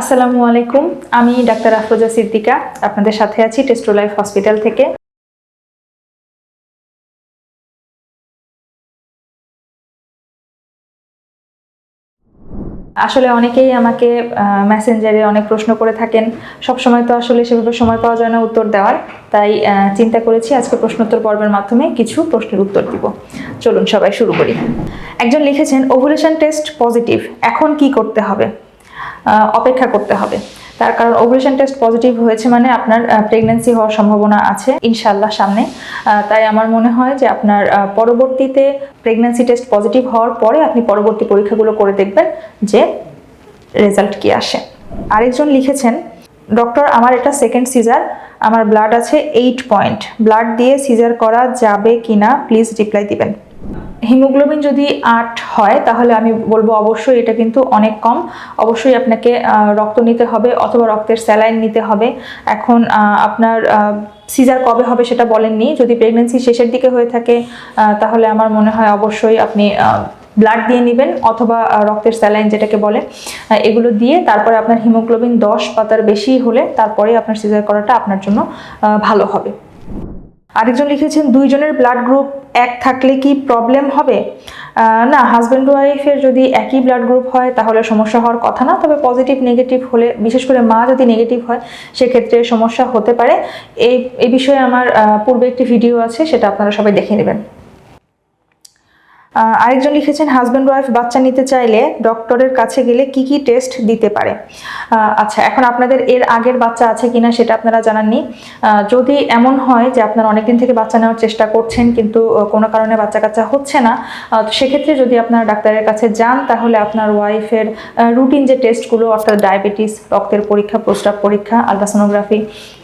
আসসালামু আলাইকুম, আমি ডাক্তার আফরোজা সিদ্দিকা, আপনাদের সাথে আছি টেস্টো লাইফ হসপিটাল থেকে। আসলে অনেকেই আমাকে মেসেঞ্জারে অনেক প্রশ্ন করে থাকেন সব সময় তো আসলে সেভাবে সময় পাওয়া যায় না উত্তর দেওয়ার, তাই চিন্তা করেছি আজকে প্রশ্নোত্তর পর্বের মাধ্যমে কিছু প্রশ্নের উত্তর দিব। চলুন সবাই শুরু করি। একজন লিখেছেন ওভুলেশন টেস্ট পজিটিভ এখন কি করতে হবে? অপেক্ষা করতে হবে। তার কারণ ওভুলেশন টেস্ট পজিটিভ হয়েছে মানে আপনার প্রেগন্যান্সি হওয়ার সম্ভাবনা আছে ইনশাল্লাহ সামনে। তাই আমার মনে হয় যে আপনার পরবর্তীতে প্রেগন্যান্সি টেস্ট পজিটিভ হওয়ার পরে আপনি পরবর্তী পরীক্ষাগুলো করে দেখবেন যে রেজাল্ট কি আসে। আরেকজন লিখেছেন ডক্টর আমার এটা সেকেন্ড সিজার আমার ব্লাড আছে এইট পয়েন্ট ব্লাড দিয়ে সিজার করা যাবে কিনা? প্লিজ রিপ্লাই দিবেন। হিমোগ্লোবিন যদি আট হয়, তাহলে আমি বলব অবশ্যই এটা কিন্তু অনেক কম। অবশ্যই আপনাকে রক্ত নিতে হবে অথবা রক্তের স্যালাইন নিতে হবে। এখন আপনার সিজার কবে হবে সেটা বলেননি। যদি প্রেগনেন্সি শেষের দিকে হয়ে থাকে তাহলে আমার মনে হয় অবশ্যই আপনি ব্লাড দিয়ে নেবেন অথবা রক্তের স্যালাইন যেটাকে বলে এগুলো দিয়ে তারপরে আপনার হিমোগ্লোবিন দশ বা তার বেশি হলে তারপরে আপনার সিজার করাটা আপনার জন্য ভালো হবে। আরেকজন লিখেছেন, দুইজনের ব্লাড গ্রুপ এক থাকলে কি প্রবলেম হবে? না হাজব্যান্ড ওয়াইফের যদি একই ব্লাড গ্রুপ হয়, তাহলে সমস্যা হওয়ার কথা না। তবে পজিটিভ নেগেটিভ হলে, বিশেষ করে মা যদি নেগেটিভ হয়, সেক্ষেত্রে সমস্যা হতে পারে। এই এই বিষয়ে আমার পূর্বে একটি ভিডিও আছে, সেটা আপনারা সবাই দেখে নেবেন। আরেকজন লিখেছেন হাজব্যান্ড ওয়াইফ বাচ্চা নিতে চাইলে ডক্টরের কাছে গেলে কি কি টেস্ট দিতে পারে? আচ্ছা এখন আপনাদের এর আগের বাচ্চা আছে কিনা সেটা আপনারা জানাননি। যদি এমন হয় যে আপনারা অনেকদিন থেকে বাচ্চা নেওয়ার চেষ্টা করছেন, কিন্তু কোনো কারণে বাচ্চা কাচ্চা হচ্ছে না তো সেক্ষেত্রে যদি আপনারা ডাক্তারের কাছে যান, তাহলে আপনার ওয়াইফের রুটিন যে টেস্টগুলো অর্থাৎ ডায়াবেটিস রক্তের পরীক্ষা, প্রস্রাব পরীক্ষা আলট্রাসোনোগ্রাফি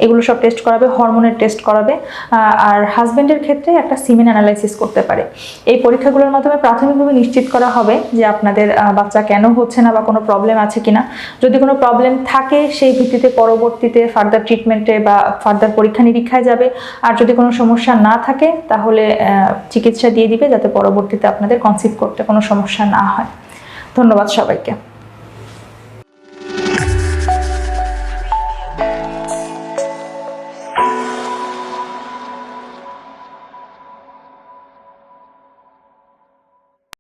এগুলো সব টেস্ট করাবে হরমোনের টেস্ট করাবে আর হাজব্যান্ডের ক্ষেত্রে একটা সিমেন অ্যানালাইসিস করতে পারে। এই পরীক্ষাগুলোর মাধ্যমে প্রাথমিকভাবে নিশ্চিত করা হবে যে আপনাদের বাচ্চা কেন হচ্ছে না বা কোনো প্রবলেম আছে কিনা। যদি কোনো প্রবলেম থাকে, সেই ভিত্তিতে পরবর্তীতে ফার্দার ট্রিটমেন্টে বা ফার্দার পরীক্ষা নিরীক্ষায় যাবে। আর যদি কোনো সমস্যা না থাকে, তাহলে চিকিৎসা দিয়ে দিবে যাতে পরবর্তীতে আপনাদের কনসিভ করতে কোনো সমস্যা না হয়। ধন্যবাদ সবাইকে।